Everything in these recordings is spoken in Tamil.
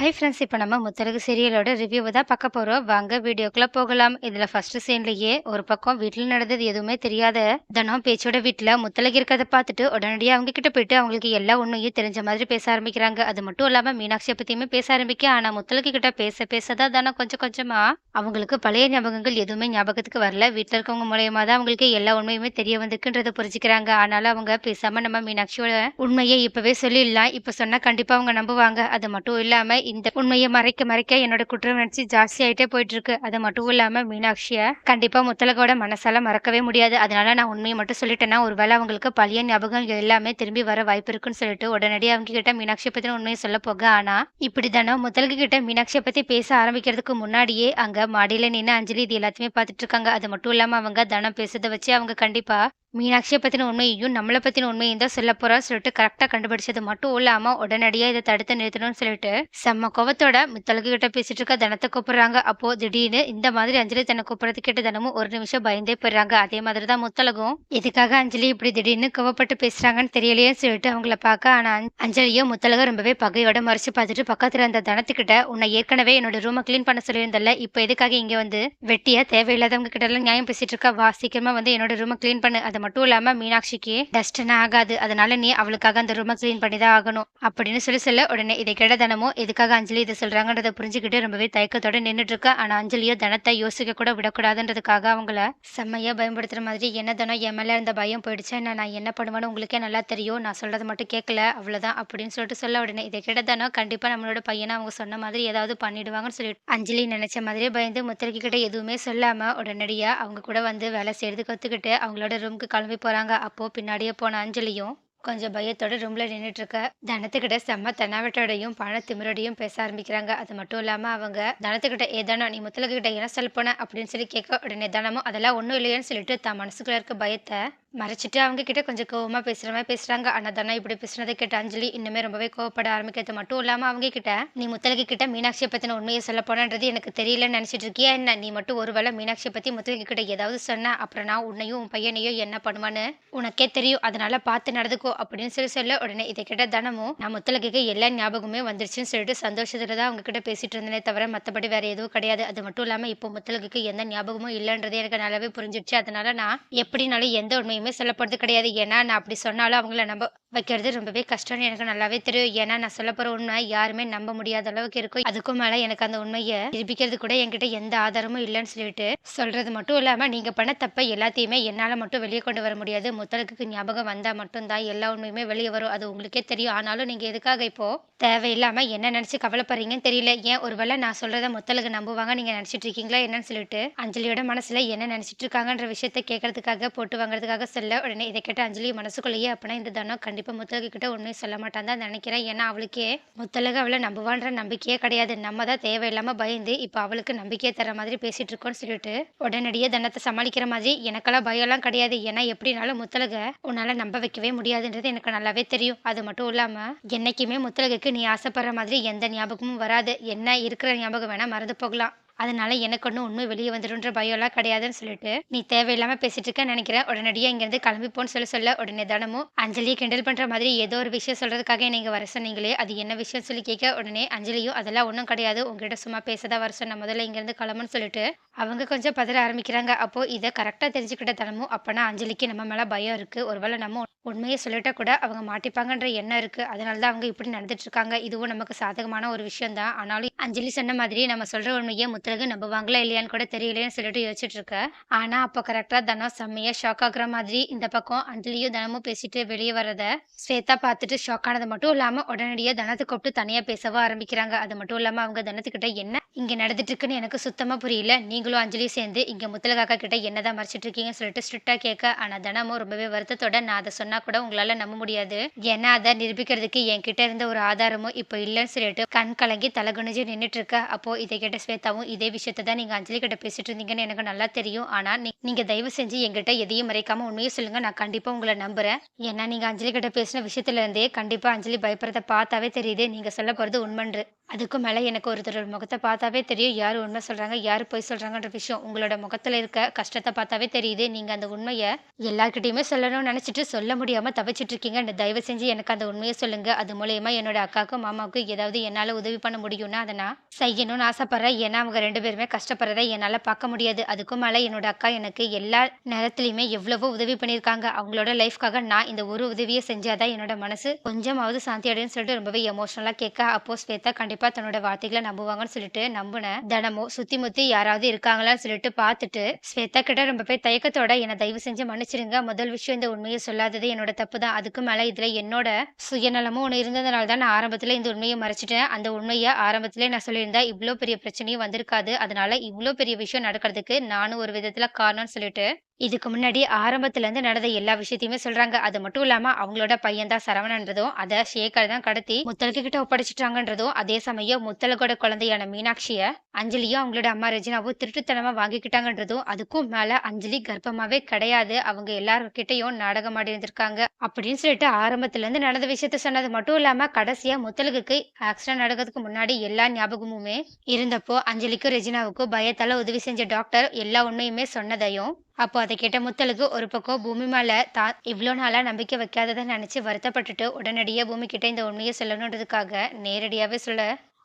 ஹை ஃப்ரெண்ட்ஸ் இப்போ நம்ம முத்தழகு சீரியலோட ரிவ்யூவை தான் பார்க்க போகிறோம் வாங்க வீடியோக்குள்ளே போகலாம். இதில் ஃபஸ்ட்டு சீன்லேயே ஒரு பக்கம் வீட்டில் நடந்தது எதுவுமே தெரியாத தனம் பேச்சோட வீட்டில் முத்தலகு இருக்கிறத பார்த்துட்டு உடனடியாக அவங்க கிட்ட போயிட்டு அவங்களுக்கு எல்லா உண்மையும் தெரிஞ்ச மாதிரி பேச ஆரம்பிக்கிறாங்க. அது மட்டும் இல்லாமல் மீனாட்சியை பற்றியுமே பேச ஆரம்பிக்க ஆனால் முத்தலகு கிட்ட பேச பேச தான் தானே கொஞ்சம் கொஞ்சமாக அவங்களுக்கு பழைய ஞாபகங்கள் எதுவுமே ஞாபகத்துக்கு வரல. வீட்டில் இருக்கவங்க மூலயமா தான் அவங்களுக்கு எல்லா உண்மையுமே தெரிய வந்திருக்குன்றதை புரிஞ்சுக்கிறாங்க. ஆனாலும் அவங்க பேசாமல் நம்ம மீனாட்சியோட உண்மையை இப்போவே சொல்லிடலாம். இப்போ சொன்னால் கண்டிப்பாக அவங்க நம்புவாங்க. அது மட்டும் இல்லாமல் இந்த உண்மையை மறைக்க மறைக்க என்னோட குற்ற உணர்ச்சி ஜாஸ்தி ஆயிட்டே போயிட்டு இருக்கு அது மட்டும் இல்லாம மீனாட்சிய கண்டிப்பா முத்தலகோட மனசால மறக்கவே முடியாது. அதனால நான் உண்மையை மட்டும் சொல்லிட்டேன்னா ஒருவேளை அவங்களுக்கு பழைய ஞாபகம் எல்லாமே திரும்பி வர வாய்ப்பு இருக்குன்னு சொல்லிட்டு உடனடியே அவங்க கிட்ட மீனாட்சியை பத்தின உண்மையை சொல்ல போக. ஆனா இப்படி தானே முத்தலகு கிட்ட மீனாட்சியை பத்தி பேச ஆரம்பிக்கிறதுக்கு முன்னாடியே அங்க மாடியில நின்று அஞ்சலி இது எல்லாத்தையுமே பார்த்துட்டு இருக்காங்க. அது மட்டும் இல்லாம அவங்க தனம் பேசுறத வச்சு அவங்க கண்டிப்பா மீனாட்சியை பற்றின உண்மையையும் நம்மளை பற்றின உண்மையும் தான் சொல்ல போறான்னு சொல்லிட்டு கரெக்டாக கண்டுபிடிச்சது மட்டும் இல்லாமல் உடனடியாக இதை தடுத்து நிறுத்தணும்னு சொல்லிட்டு செம்ம கோவத்தோட முத்தலகு கிட்ட பேசிட்டு இருக்க தனத்தை கூப்பிடுறாங்க. அப்போ திடீர்னு இந்த மாதிரி அஞ்சலி தன்னை கூப்பிடுறது கேட்டு தினமும் ஒரு நிமிஷம் பயந்தே போயிடுறாங்க. அதே மாதிரி தான் முத்தலகும் எதுக்காக அஞ்சலி இப்படி திடீர்னு கோவப்பட்டு பேசுறாங்கன்னு தெரியலையே சொல்லிட்டு அவங்கள பார்க்க ஆனால் அஞ்சலியோ அஞ்சலியும் முத்தலகம் ரொம்பவே பகையோட மறைச்சு பார்த்துட்டு பக்கத்தில் அந்த தனத்துக்கிட்ட உன்னை ஏற்கனவே என்னோட ரூமை க்ளீன் பண்ண சொல்லியிருந்தல இப்போ எதுக்காக இங்கே வந்து வெட்டியா தேவையில்லாதவங்க கிட்ட எல்லாம் நியாயம் பேசிட்டு இருக்கா? வா சீக்கிரமா வந்து என்னோட ரூமை க்ளீன் பண்ணு. அதை மட்டும் இல்லாம மீனாட்சிக்கு டஸ்ட்னா ஆகாது. அதனால நீ அவளுக்காக அந்த ரூமை க்ளீன் பண்ணி தான் ஆகணும். அப்படின்னு சொல்லி சொல்ல உடனே இதை கேட்ட தனமும் எதுக்காக அஞ்சலி இதை சொல்றாங்கன்றத புரிஞ்சுக்கிட்டு ரொம்பவே தயக்கத்தோட நின்றுட்டு இருக்கா. ஆனா அஞ்சலியோ தனத்தை யோசிக்க கூட விடக்கூடாதுன்றதுக்காக அவங்கள செம்மையா பயன்படுத்துற மாதிரி என்ன தனம் என் மேலே இருந்த பயம் போயிடுச்சு. நான் என்ன பண்ணுவேன்னு உங்களுக்கே நல்லா தெரியும். நான் சொல்றது மட்டும் கேட்கல அவ்வளவுதான் அப்படின்னு சொல்லிட்டு சொல்ல உடனே இதை கேட்ட தனம் கண்டிப்பா நம்மளோட பையனை அவங்க சொன்ன மாதிரி ஏதாவது பண்ணிடுவாங்கன்னு சொல்லிட்டு அஞ்சலி நினைச்ச மாதிரியே பயந்து முத்திரைக்கு கிட்ட எதுவுமே சொல்லாம உடனடியா அவங்க கூட வந்து வேலை செய்யறதுக்கு ஒத்துக்கிட்டு அவங்களோட ரூமுக்கு கிளம்பி போறாங்க. அப்போ பின்னாடியே போன அஞ்சலியும் கொஞ்சம் பயத்தோட ரூம்ல நின்றுட்டு இருக்க. தனத்துக்கிட்ட செம்ம தென்னாவட்டோடையும் பண திமிரோடையும் பேச ஆரம்பிக்கிறாங்க. அது மட்டும் இல்லாம அவங்க தனத்துக்கிட்ட ஏதானோ நீ முத்தலகிட்ட என்ன சொல்ல போன? அப்படின்னு சொல்லி கேட்க உடனே தனமும் அதெல்லாம் ஒன்றும் இல்லையேன்னு சொல்லிட்டு தான் மனசுக்குள்ள இருக்க பயத்தை மறைச்சிட்டு அவங்க கிட்ட கொஞ்சம் கோவமாக பேசுகிற மாதிரி பேசுகிறாங்க ஆனால் தானே இப்படி பேசுனதை கேட்ட அஞ்சலி இன்னுமே ரொம்பவே கோவப்பட ஆரம்பிக்கிறது மட்டும் இல்லாமல் அவங்க கிட்ட நீ முத்தலகி கிட்ட மீனாட்சியை பற்றின உண்மையை சொல்ல போனன்றது எனக்கு தெரியலன்னு நினச்சிட்டு இருக்கியா என்ன? நீ மட்டும் ஒருவேளை மீனாட்சியை பற்றி முத்தலகி கிட்ட ஏதாவது சொன்ன அப்புறம் நான் உன்னையும் உன் பையனையும் என்ன பண்ணுவான்னு உனக்கே தெரியும். அதனால பார்த்து நடந்துக்கோ அப்படின்னு சொல்லி சொல்ல உடனே இதை கேட்ட தனமும் நான் முத்தலகிக்கு எல்லா ஞாபகமே வந்துருச்சுன்னு சொல்லிட்டு சந்தோஷத்தில் தான் அவங்க கிட்ட பேசிட்டு இருந்தேனே தவிர மற்றபடி வேற எதுவும் கிடையாது. அது மட்டும் இல்லாமல் இப்போ முத்தலகிக்கு எந்த ஞாபகமும் இல்லைன்றது எனக்கு நல்லாவே புரிஞ்சிடுச்சு. அதனால நான் எப்படினாலும் எந்த உண்மையும் சொல்ல சொல்லப்படுறது கிடையாது. ஏன்னா நான் அப்படி சொன்னாலும் அவங்கள நம்ப வைக்கிறது ரொம்பவே கஷ்டம்னு எனக்கு நல்லாவே தெரியும். ஏன்னா நான் சொல்ல போற உண்மை யாருமே நம்ப முடியாத அளவுக்கு இருக்கும். அதுக்கும் மேலே எனக்கு அந்த உண்மையை நிரூபிக்கிறது கூட என்கிட்ட எந்த ஆதாரமும் இல்லைன்னு சொல்லிட்டு சொல்றது மட்டும் இல்லாம நீங்க பண்ண தப்ப எல்லாத்தையுமே என்னால மட்டும் வெளியே கொண்டு வர முடியாது. முத்தலுக்கு ஞாபகம் வந்தா மட்டும்தான் எல்லா உண்மையுமே வெளியே வரும். அது உங்களுக்கே தெரியும். ஆனாலும் நீங்க எதுக்காக இப்போ தேவையில்லாம என்ன நினச்சி கவலைப்படுறீங்கன்னு தெரியல. ஏன் ஒருவேளை நான் சொல்கிறத முத்தலுக்கு நம்புவாங்க நீங்க நினச்சிட்டு இருக்கீங்களா? என்னன்னு சொல்லிட்டு அஞ்சலியோட மனசுல என்ன நினச்சிட்டு இருக்காங்கன்ற விஷயத்த கேட்கறதுக்காக போட்டு வாங்குறதுக்காக சொல்ல உடனே இதை கேட்ட அஞ்சலி மனசுக்குள்ளேயே அப்படின்னா இந்த தனம் கண்டிப்பா முத்தலகு கிட்ட உண்மையை சொல்ல மாட்டான் தான் நினைக்கிறேன். ஏன்னா அவளுக்கே முத்தலகு அவளை நம்புவான்ற நம்பிக்கையே கிடையாது. நம்ம தான் தேவையில்லாம பயந்து இப்போ அவளுக்கு நம்பிக்கையை தர மாதிரி பேசிட்டு இருக்கோம்னு சொல்லிட்டு உடனடியே தனத்தை சமாளிக்கிற மாதிரி எனக்கெல்லாம் பயம்லாம் கிடையாது. ஏன்னா எப்படினாலும் முத்தலக உன்னால நம்ப வைக்கவே முடியாதுன்றது எனக்கு நல்லாவே தெரியும். அது மட்டும் இல்லாம என்னைக்குமே முத்தலகுக்கு நீ ஆசைப்படுற மாதிரி எந்த ஞாபகமும் வராது. என்ன இருக்கிற ஞாபகம் வேணா மறந்து போகலாம். அதனால எனக்கு ஒன்றும் உண்மை வெளியே வந்துடும்ன்ற பயம்லாம் கிடையாதுன்னு சொல்லிட்டு நீ தேவையில்லாம பேசிட்டு இருக்கேன்னு நினைக்கிறேன் உடனடியாக இங்கேருந்து கிளம்பி போன்னு சொல்ல சொல்ல உடனே தினமும் அஞ்சலியை கிண்டல் பண்ணுற மாதிரி ஏதோ ஒரு விஷயம் சொல்றதுக்காக நீங்க வர சொன்னீங்களே அது என்ன விஷயம் சொல்லி கேட்க உடனே அஞ்சலியும் அதெல்லாம் ஒன்றும் கிடையாது உங்ககிட்ட சும்மா பேசதான் வர சொன்ன முதல்ல இங்கேருந்து கிளம்புன்னு சொல்லிட்டு அவங்க கொஞ்சம் பதற ஆரம்பிக்கிறாங்க. அப்போ இதை கரெக்டாக தெரிஞ்சுக்கிட்ட தினமும் அப்போனா அஞ்சலிக்கு நம்ம மேலே பயம் இருக்குது ஒருவேளை நம்ம உண்மையை சொல்லிட்டா கூட அவங்க மாட்டிப்பாங்கன்ற எண்ணம் இருக்கு. அதனால தான் அவங்க இப்படி நடந்துட்டு இருக்காங்க. இதுவும் நமக்கு சாதகமான ஒரு விஷயம் தான் ஆனாலும் அஞ்சலி சொன்ன மாதிரி நம்ம சொல்ற உண்மையை முத்தலகு நம்புவாங்களா இல்லையான்னு கூட தெரியலையேன்னு சொல்லிட்டு யோசிச்சுட்டு இருக்க ஆனா அப்போ கரெக்டா தனம் செம்மையா ஷாக் ஆகுற மாதிரி இந்த பக்கம் அஞ்சலியும் தனமும் பேசிட்டு வெளியே வரத ஸ்வேதா பார்த்துட்டு ஷாக் ஆனது மட்டும் இல்லாம உடனடியாக தனத்தை கூப்பிட்டு தனியா பேசவும் ஆரம்பிக்கிறாங்க. அது மட்டும் இல்லாம அவங்க தனத்துக்கிட்ட என்ன இங்க நடந்துட்டு இருக்குன்னு எனக்கு சுத்தமா புரியல. நீங்களும் அஞ்சலியும் சேர்ந்து இங்க முத்தலகாக்கா கிட்ட என்னதான் மறைச்சிட்டு இருக்கீங்கன்னு சொல்லிட்டு ஸ்ட்ரிக்டா கேட்க ஆனா தனமும் ரொம்பவே வருத்தத்தோட நான் அதை சொன்னா கூட உங்களால நம்ப முடியாது. ஏன்னா அதை நிரூபிக்கிறதுக்கு என்கிட்ட இருந்த ஒரு ஆதாரமும் இப்போ இல்லைன்னு சொல்லிட்டு கண் கலங்கி தலகுனிஞ்சு நின்றுட்டு இருக்க அப்போ இதை கேட்ட ஸ்வேதாவும் இதே விஷயத்தை தான் நீங்க அஞ்சலி கிட்ட பேசிட்டு இருந்தீங்கன்னு எனக்கு நல்லா தெரியும். ஆனா நீங்கள் நீங்க தயவு செஞ்சு எங்கிட்ட எதையும் மறைக்காம உண்மையை சொல்லுங்க. நான் கண்டிப்பா உங்களை நம்புறேன். ஏன்னா நீங்க அஞ்சலி கிட்ட பேசின விஷயத்துல இருந்தே கண்டிப்பா அஞ்சலி பயப்படுறத பார்த்தாவே தெரியுது. நீங்க சொல்ல போறது உண்மன்று. அதுக்கும் மேலே எனக்கு ஒருத்தரோட முகத்தை பார்த்தாவே தெரியும் யார் உண்மை சொல்கிறாங்க யார் பொய் சொல்கிறாங்கன்ற விஷயம். உங்களோட முகத்தில் இருக்க கஷ்டத்தை பார்த்தாவே தெரியுது. நீங்கள் அந்த உண்மையை எல்லாருக்கிட்டையுமே சொல்லணும்னு நினச்சிட்டு சொல்ல முடியாமல் தவிச்சிட்டு இருக்கீங்க. தயவு செஞ்சு எனக்கு அந்த உண்மையை சொல்லுங்கள் அது மூலயமா என்னோட அக்காவுக்கும், மாமாவுக்கும் ஏதாவது என்னால் உதவி பண்ண முடியும்னா, அதை நான் செய்யணும்னு ஆசைப்பட்றேன் ஏன்னா அவங்க ரெண்டு பேருமே கஷ்டப்படுறத என்னால் பார்க்க முடியாது. அதுக்கும் மேலே என்னோட அக்கா எனக்கு எல்லா நேரத்துலையுமே எவ்வளவோ உதவி பண்ணியிருக்காங்க. அவங்களோட லைஃப்க்காக நான் இந்த ஒரு உதவியை செஞ்சாதான் என்னோட மனசு கொஞ்சமாவது சாந்தி அடையுன்னு சொல்லிட்டு ரொம்பவே எமோஷனலாக கேட்க, அப்போ ஸ்வேதா கண்டிப்பா தன்னோட வார்த்தைகளை நம்புவாங்கன்னு சொல்லிட்டு நம்புனேன். தினமும் சுத்தி முத்தி யாராவது இருக்காங்களான்னு சொல்லிட்டு பார்த்துட்டு, ஸ்வேதா கிட்ட ரொம்பவே தயக்கத்தோட என்ன தயவு செஞ்சு மன்னிச்சிடுங்க. முதல் விஷயம் இந்த உண்மையை சொல்லாதது என்னோட தப்பு தான். அதுக்கு மேல இதுல என்னோட சுயநலமும் ஒண்ணு இருந்ததுனால தான் நான் ஆரம்பத்துல இந்த உண்மையை மறைச்சிட்டேன் அந்த உண்மையை ஆரம்பத்திலே நான் சொல்லியிருந்தா இவ்வளோ பெரிய பிரச்சனையும் வந்திருக்காது. அதனால இவ்வளோ பெரிய விஷயம் நடக்கிறதுக்கு நானும் ஒரு விதத்துல காரணம்னு சொல்லிட்டு, இதுக்கு முன்னாடி ஆரம்பத்துலேருந்து நடந்த எல்லா விஷயத்தையுமே சொல்கிறாங்க அது மட்டும் இல்லாமல் அவங்களோட பையன் தான் சரவணன்றதும், அதை சேகர் தான் கடத்தி முத்தலுக்கு கிட்ட ஒப்படைச்சிட்டாங்கன்றதும் அதே சமயம் முத்தலகோட குழந்தையான மீனாட்சியை அஞ்சலியும் அவங்களோட அம்மா ரெஜினாவும் திருட்டுத்தனமாக வாங்கிக்கிட்டாங்கன்றதும், அதுக்கும் மேலே அஞ்சலி கர்ப்பமாகவே கிடையாது. அவங்க எல்லார்கிட்டையும் நாடகம் ஆடி இருந்திருக்காங்க. அப்படின்னு சொல்லிட்டு ஆரம்பத்துலேருந்து நடந்த விஷயத்த சொன்னது மட்டும் இல்லாமல் கடைசியாக முத்தலுக்கு ஆக்சிடென்ட் நடக்கிறதுக்கு முன்னாடி எல்லா ஞாபகமுமே இருந்தப்போ அஞ்சலிக்கும், ரெஜினாவுக்கும் பயத்தால் உதவி செஞ்ச டாக்டர் எல்லா உண்மையுமே சொன்னதையும் அப்போ அதை கேட்ட முத்தலுக்கு ஒரு பக்கம் பூமி மேலே தான் இவ்வளோ நாளாக நம்பிக்கை வைக்காததை நினச்சி வருத்தப்பட்டுட்டு, உடனடியாக பூமி கிட்ட இந்த உண்மையை சொல்லணுன்றதுக்காக நேரடியாகவே சொல்ல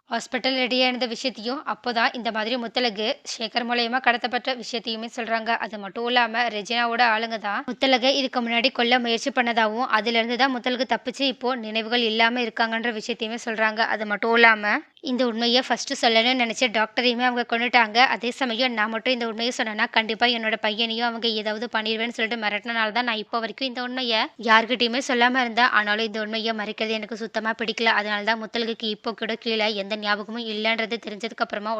ஹாஸ்பிட்டல் ரெடியாக இருந்த விஷயத்தையும், அப்போ தான் இந்த மாதிரி முத்தலகு சேகர் மூலயமா கடத்தப்பட்ட விஷயத்தையுமே சொல்கிறாங்க அது மட்டும் இல்லாமல் ரெஜினாவோட ஆளுங்க தான் முத்தலகை இதுக்கு முன்னாடி கொல்ல முயற்சி பண்ணதாகவும் அதுலேருந்து தான் முத்தலகு தப்பிச்சு இப்போது நினைவுகள் இல்லாமல் இருக்காங்கன்ற விஷயத்தையுமே சொல்கிறாங்க அது மட்டும் இல்லாமல் இந்த உண்மையை ஃபஸ்ட்டு சொல்லணும்னு நினச்ச டாக்டரையுமே அவங்க கொண்டுட்டாங்க அதே சமயம் நான் மட்டும் இந்த உண்மையை சொன்னேன்னா, கண்டிப்பாக என்னோட பையனையும் அவங்க ஏதாவது பண்ணிடுவேன்னு சொல்லிட்டு மிரட்டினால தான் நான் இப்போ வரைக்கும் இந்த உண்மையை யார்கிட்டையுமே சொல்லாமல் இருந்தேன். ஆனாலும் இந்த உண்மையை மறைக்கிறது எனக்கு சுத்தமாக பிடிக்கல. அதனால தான் முத்தலுக்கு இப்போ கூட கீழே எந்த ஞாபகமும் இல்லைன்றது தெரிஞ்சதுக்கு அப்புறமா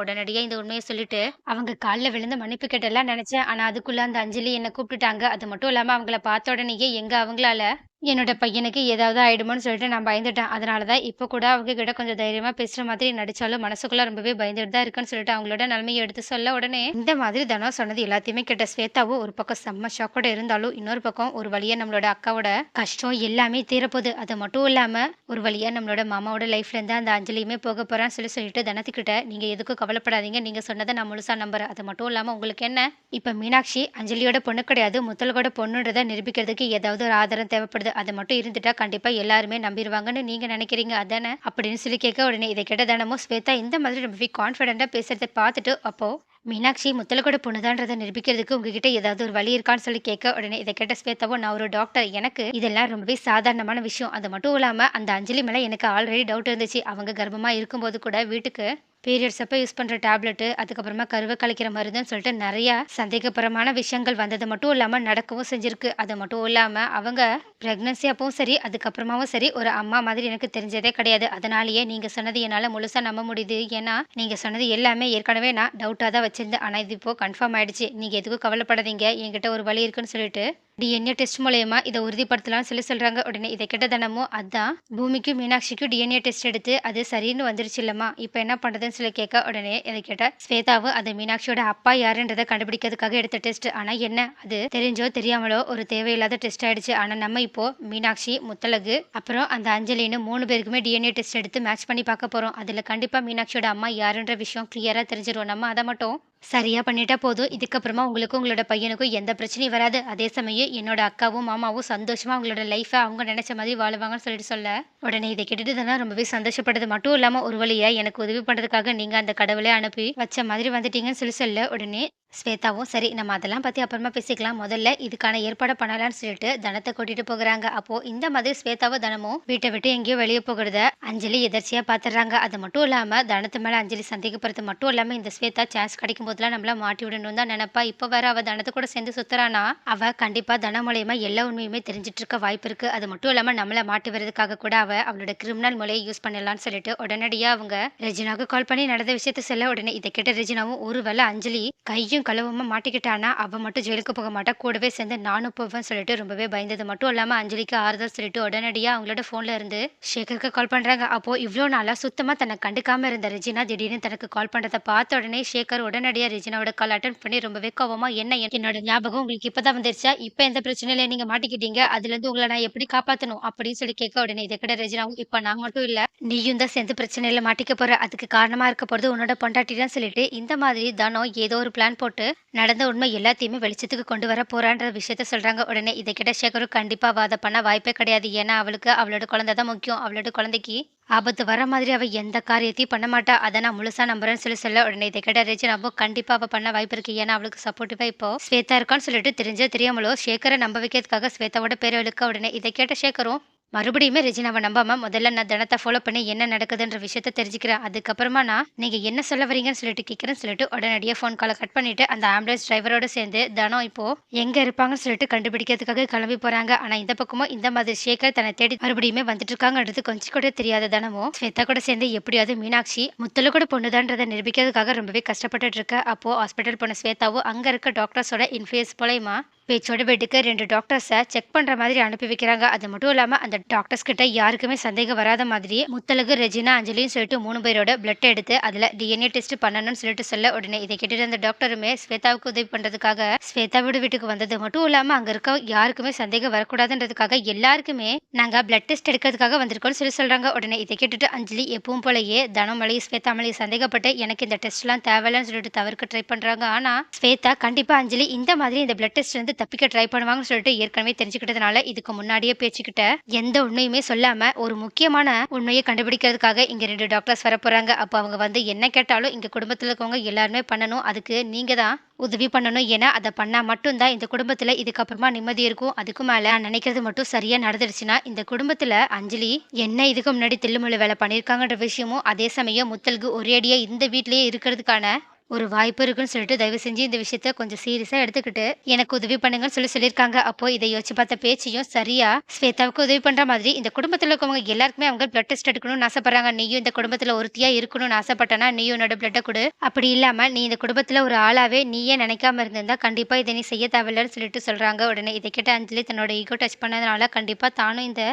இந்த உண்மையை சொல்லிட்டு, அவங்க காலில் விழுந்து மன்னிப்பு கேட்டெல்லாம் நினச்சேன் ஆனால் அதுக்குள்ளே அந்த அஞ்சலி என்ன கூப்பிட்டுட்டாங்க. அது மட்டும் இல்லாமல் அவங்கள பார்த்த உடனேயே எங்கே அவங்களால என்னோட பையனுக்கு ஏதாவது ஆயிடுமோன்னு சொல்லிட்டு நான் பயந்துட்டேன். அதனால தான் இப்போ கூட அவங்க கிட்ட கொஞ்சம் தைரியமாக பேசுகிற மாதிரி நடிச்சாலும் மனசுக்குள்ள ரொம்பவே பயந்துட்டு தான் இருக்குன்னு சொல்லிட்டு அவங்களோட நிலைமையை எடுத்து சொல்ல உடனே இந்த மாதிரி தனம் சொன்னது எல்லாத்தையுமே கிட்ட ஸ்வேதாவும் ஒரு பக்கம் செம்ம ஷாக்கோட இருந்தாலும், இன்னொரு பக்கம் ஒரு வழியாக நம்மளோட அக்காவோட கஷ்டம் எல்லாமே தீரப்போகுது. அது மட்டும் இல்லாமல் ஒரு வழியாக நம்மளோட மாமாவோட லைஃப்லேருந்து அந்த அஞ்சலியுமே போக போகிறான்னு சொல்லி சொல்லிட்டு தனத்துக்கிட்ட நீங்கள் எதுக்கும் கவலைப்படாதீங்க. நீங்கள் சொன்னதை நான் முழுசாக நம்புறேன். அது மட்டும் இல்லாமல் உங்களுக்கு என்ன இப்போ மீனாட்சி அஞ்சலியோட பொண்ணு கிடையாது. முத்தலகோட பொண்ணுன்றத நிரூபிக்கிறதுக்கு ஏதாவது ஒரு ஆதாரம் தேவைப்படுது. அது மட்டும் இருந்துட்டா கண்டிப்பா எல்லாருமே நம்பிடுவாங்கன்னு நீங்க நினைக்கிறீங்க அதானே? அப்படின்னு சொல்லி கேட்க உடனே இதை கேட்ட தனமும் ஸ்வேதா இந்த மாதிரி ரொம்ப கான்ஃபிடென்ட்டா பேசுறதை பார்த்துட்டு, அப்போ மீனாட்சி முத்தலக்கூட பொண்ணுதான்றதை நிரூபிக்கிறதுக்கு உங்ககிட்ட ஏதாவது ஒரு வழி இருக்கான்னு சொல்லி கேட்க உடனே இதை கேட்ட ஸ்வேதாவும் நான் ஒரு டாக்டர். எனக்கு இதெல்லாம் ரொம்பவே சாதாரணமான விஷயம். அது மட்டும் இல்லாமல் அந்த அஞ்சலி மேலே எனக்கு ஆல்ரெடி டவுட் இருந்துச்சு. அவங்க கர்ப்பமாக இருக்கும்போது கூட வீட்டுக்கு பீரியட்ஸ் அப்போ யூஸ் பண்ணுற டேப்லெட்டு, அதுக்கப்புறமா கருவ கலைக்கிற மருந்துன்னு சொல்லிட்டு நிறையா சந்தேகபரமான விஷயங்கள் வந்தது மட்டும் இல்லாமல் நடக்கவும் செஞ்சிருக்கு. அது மட்டும் இல்லாமல் அவங்க ப்ரெக்னன்சி அப்பவும் சரி, அதுக்கப்புறமாவும் சரி ஒரு அம்மா மாதிரி எனக்கு தெரிஞ்சதே கிடையாது. அதனாலேயே நீங்கள் சொன்னது என்னால் முழுசாக நம்ப முடியுது. ஏன்னா, நீங்கள் சொன்னது எல்லாமே ஏற்கனவே நான் டவுட்டாக தான் வச்சுருந்தேன் ஆனால் இது இப்போது கன்ஃபார்ம் ஆகிடுச்சு நீங்கள் எதுக்கும் கவலைப்படாதீங்க. என்கிட்ட ஒரு வழி இருக்குன்னு சொல்லிட்டு டிஎன்ஏ டெஸ்ட் மூலயமா இதை உறுதிப்படுத்தலாம்னு சொல்லி சொல்கிறாங்க உடனே இதை கிட்ட தனமும் அதான் பூமிக்கும், மீனாட்சிக்கும் டிஎன்ஏ டெஸ்ட் எடுத்து அது சரின்னு வந்துருச்சுல்லம்மா. இப்போ என்ன பண்ணுறதுன்னு சொல்லி கேட்க உடனே இதை கேட்ட ஸ்வேதாவும் அது மீனாட்சியோட அப்பா யாருன்றதை கண்டுபிடிக்கிறதுக்காக எடுத்த டெஸ்ட். ஆனால் என்ன அது தெரிஞ்சோ தெரியாமலோ ஒரு தேவையில்லாத டெஸ்ட் ஆயிடுச்சு. ஆனால் நம்ம இப்போ மீனாட்சி, முத்தழகு அப்புறம் அந்த அஞ்சலின்னு மூணு பேருக்குமே டிஎன்ஏ டெஸ்ட் எடுத்து மேட்ச் பண்ணி பார்க்க போகிறோம் அதில் கண்டிப்பாக மீனாட்சியோட அம்மா யாருன்ற விஷயம் கிளியராக தெரிஞ்சிரும். நம்ம அதை மட்டும் சரியா பண்ணிட்டா போதும். இதுக்கப்புறமா உங்களுக்கும் உங்களோட பையனுக்கும் எந்த பிரச்சனையும் வராது. அதே சமயம் என்னோட அக்காவும், மாமாவும் சந்தோஷமா அவங்களோட லைஃப்பை அவங்க நினச்ச மாதிரி வாழுவாங்கன்னு சொல்லிட்டு சொல்ல, உடனே இதை கேட்டுட்டு தனா ரொம்பவே சந்தோஷப்பட்டது மட்டும் இல்லாம ஒரு வழியா எனக்கு உதவி பண்றதுக்காக நீங்க அந்த கடவுளே அனுப்பி வச்ச மாதிரி வந்துட்டீங்கன்னு சொல்லி சொல்ல, உடனே ஸ்வேதாவும் சரி நம்ம அதெல்லாம் பற்றி அப்புறமா பேசிக்கலாம். முதல்ல இதுக்கான ஏற்பாட பண்ணலாம்னு சொல்லிட்டு தனத்தை கூட்டிட்டு போகிறாங்க அப்போ இந்த மாதிரி ஸ்வேதாவும், தனமும் வீட்டை விட்டு எங்கேயோ வெளியே போகிறத அஞ்சலி எதர்ச்சியா பாத்துடுறாங்க. அது மட்டும் இல்லாம தனத்து மேல அஞ்சலி சந்தேகப்படுறது மட்டும் இல்லாம இந்த ஸ்வேதா சான்ஸ் கிடைக்கும் போதெல்லாம் நம்மள மாட்டி விடணும்னு தான் நினைப்பா இப்போ வேற அவ தனத்து கூட சேர்ந்து சுத்துறானா, அவ கண்டிப்பா தன மூலியமா எல்லா உண்மையுமே தெரிஞ்சிட்டு இருக்க வாய்ப்பு இருக்கு. அது மட்டும் இல்லாம நம்மள மாட்டி வர்றதுக்காக கூட அவ அவளோட கிரிமினல் மூளைய யூஸ் பண்ணலாம்னு சொல்லிட்டு உடனடியா அவங்க ரெஜினாவுக்கு கால் பண்ணி நடந்த விஷயத்த சொல்ல, உடனே இதை கேட்ட ரெஜினாவும் ஒருவேளை அஞ்சலி கையும் கழுவமாக மாட்டிக்கிட்டான்னா மாட்டிக்கிட்டானா மட்டும் ஜெயிலுக்கு போக மாட்டா கூடவே சேர்ந்து நானும் போவேன் சொல்லிட்டு ரொம்பவே பயந்தது. மட்டும் இல்லாமல் அஞ்சலிக்கு ஆறுதல் சொல்லிட்டு உடனடியாக அவங்களோட ஃபோனில் இருந்து ஷேகருக்கு கால் பண்ணுறாங்க அப்போது இவ்வளோ நாளாக சுத்தமாக தன்னை கண்டுக்காம இருந்த ரெஜினா திடீர்னு தனக்கு கால் பண்ணுறதை பார்த்த உடனே ஷேகர் உடனடியாக ரெஜினாவோட கால் அட்டன் பண்ணி ரொம்பவே கோவமாக என்ன என்னோட ஞாபகம் உங்களுக்கு இப்போ தான் வந்துருச்சா? இப்போ எந்த பிரச்சனையில நீங்கள் மாட்டிக்கிட்டீங்க. அதுலேருந்து உங்களை நான் எப்படி காப்பாற்றணும் அப்படின்னு சொல்லி கேட்க உடனே இதை கிட்ட ரெஜினாவும் இப்போ நான் மட்டும் இல்லை நீயும் தான் சேர்ந்து பிரச்சனையில் மாட்டிக்க போகிற அதுக்கு காரணமாக இருக்க போகிறது உன்னோட பொண்டாட்டி தான் சொல்லிட்டு இந்த மாதிரி தனம் ஏதோ ஒரு பிளான் போட்டு நடந்த உண்மை எல்லாத்தையுமே வெளிச்சத்துக்கு கொண்டு வர போறான்ற விஷயத்த சொல்றாங்க. உடனே இதை கிட்ட சேகரும் கண்டிப்பா வாத அதை பண்ண வாய்ப்பே கிடையாது. ஏன்னா அவளுக்கு அவளோட குழந்தை தான் முக்கியம். அவளோட குழந்தைக்கு ஆபத்து வர மாதிரி அவ எந்த காரியத்தையும் பண்ண மாட்டா. அதை நான் முழுசா நம்புறேன்னு சொல்லி சொல்ல உடனே இதை கேட்ட ரெஜினாவோ கண்டிப்பா அவ பண்ண வாய்ப்பு இருக்கு. ஏன்னா அவளுக்கு சப்போர்ட்டிவா இப்போ ஸ்வேதா இருக்கான்னு சொல்லிட்டு தெரிஞ்ச தெரியாமலோ சேகரை நம்ப வைக்கிறதுக்காக ஸ்வேதாவோட பேரை எழுக்க உடனே இதை கேட்ட சேகரும் மறுபடியுமே ரெஜினாவை நம்பாம முதல்ல நான் தினத்தை ஃபாலோ பண்ணி என்ன நடக்குதுன்ற விஷயத்த தெரிஞ்சுக்கிறேன் அதுக்கப்புறமா நான் நீங்க என்ன சொல்ல வரீங்கன்னு சொல்லிட்டு கேட்கறேன்னு சொல்லிட்டு உடனடியே ஃபோன் காலை கட் பண்ணிட்டு அந்த ஆம்புலன்ஸ் டிரைவரோட சேர்ந்து தனம் இப்போ எங்க இருப்பாங்கன்னு சொல்லிட்டு கண்டுபிடிக்கிறதுக்காக கிளம்பி போறாங்க. ஆனா இந்த பக்கமும் இந்த மாதிரி சேகர் தன்னை தேடி மறுபடியுமே வந்துட்டு இருக்காங்கன்றது கொஞ்சம் கூட தெரியாத தனமும் ஸ்வேதா கூட சேர்ந்து எப்படியாவது மீனாட்சி முத்தல கூட பொண்ணுதான்றதை நிரூபிக்கிறதுக்காக ரொம்பவே கஷ்டப்பட்டுட்டு இருக்க அப்போ ஹாஸ்பிட்டல் போன ஸ்வேதாவும் அங்க இருக்க டாக்டர்ஸோட இன்ஃபுளுயன்ஸ் போலயுமா பேச்சோட பெட்டுக்கு ரெண்டு டாக்டர்ஸை செக் பண்ற மாதிரி அனுப்பி வைக்கிறாங்க. அது மட்டும் இல்லாம அந்த டாக்டர்ஸ் கிட்ட யாருக்குமே சந்தேகம் வராத மாதிரி முத்தலகு ரெஜினா அஞ்சலின்னு சொல்லிட்டு மூணு பேரோட பிளட் எடுத்து அதுல டிஎன்ஏ டெஸ்ட் பண்ணணும்னு சொல்லிட்டு சொல்ல உடனே இதை கேட்டுட்டு அந்த டாக்டருமே ஸ்வேதாவுக்கு உதவி பண்றதுக்காக ஸ்வேதாவோட வீட்டுக்கு வந்தது. மட்டும் இல்லாம அங்க இருக்க யாருக்குமே சந்தேகம் வரக்கூடாதுன்றதுக்காக எல்லாருக்குமே நாங்க பிளட் டெஸ்ட் எடுக்கிறதுக்காக வந்திருக்கோம்னு சொல்லி சொல்றாங்க. உடனே இதை கேட்டுட்டு அஞ்சலி எப்பவும் போலயே தனமலை ஸ்வேதாமலை சந்தேகப்பட்டு எனக்கு இந்த டெஸ்ட் எல்லாம் தேவையில்லைன்னு சொல்லிட்டு தவிர்க்க ட்ரை பண்றாங்க. ஆனா ஸ்வேதா கண்டிப்பா அஞ்சலி இந்த மாதிரி இந்த பிளட் டெஸ்ட் இருந்து தப்பிக்க ட்ரை பண்ணுவாங்கன்னு சொல்லிட்டு ஏற்கனவே தெரிஞ்சுக்கிட்டதுனால இதுக்கு முன்னாடியே பேச்சுக்கிட்ட எந்த உண்மையுமே சொல்லாம ஒரு முக்கியமான உண்மையை கண்டுபிடிக்கிறதுக்காக இங்க ரெண்டு டாக்டர்ஸ் வர போகிறாங்க அப்போ அவங்க வந்து என்ன கேட்டாலும் இங்க குடும்பத்துல இருக்கவங்க எல்லாருமே பண்ணணும். அதுக்கு நீங்க தான் உதவி பண்ணணும் ஏன்னா அதை பண்ணா மட்டும்தான் இந்த குடும்பத்துல இதுக்கப்புறமா நிம்மதி இருக்கும். அதுக்கு மேல நான் நினைக்கிறது மட்டும் சரியா நடந்துருச்சுன்னா இந்த குடும்பத்துல அஞ்சலி என்ன இதுக்கு முன்னாடி தில்லுமுள்ளு வேலை பண்ணியிருக்காங்கன்ற விஷயமும் அதே சமயம் முத்தல்கு ஒரேடியாக இந்த வீட்லயே இருக்கிறதுக்கான ஒரு வாய்ப்பு இருக்குன்னு சொல்லிட்டு தயவு செஞ்சு இந்த விஷயத்த கொஞ்சம் சீரியஸா எடுத்துக்கிட்டு எனக்கு உதவி பண்ணுங்கன்னு சொல்லி சொல்லியிருக்காங்க. அப்போ இதை யோசிச்சு பார்த்த பேச்சையும் சரியா ஸ்வேதாவுக்கு உதவி பண்ற மாதிரி இந்த குடும்பத்துல இருக்கவங்க எல்லாருக்குமே அவங்க பிளட் டெஸ்ட் எடுக்கணும்னு ஆசைப்படுறாங்க. நீயும் இந்த குடும்பத்துல ஒருத்தியா இருக்கணும்னு ஆசைப்பட்டனா நீயும் உன்னோட பிளட்டை கொடு. அப்படி இல்லாம நீ இந்த குடும்பத்துல ஒரு ஆளாவே நீயே நினைக்காம இருந்திருந்தா கண்டிப்பா இதை நீ செய்ய தேவையில்லைன்னு சொல்லிட்டு சொல்றாங்க. உடனே இதை கேட்ட அஞ்சலி தன்னோட ஈகோ டச் பண்ணதுனால கண்டிப்பா தானும் இந்த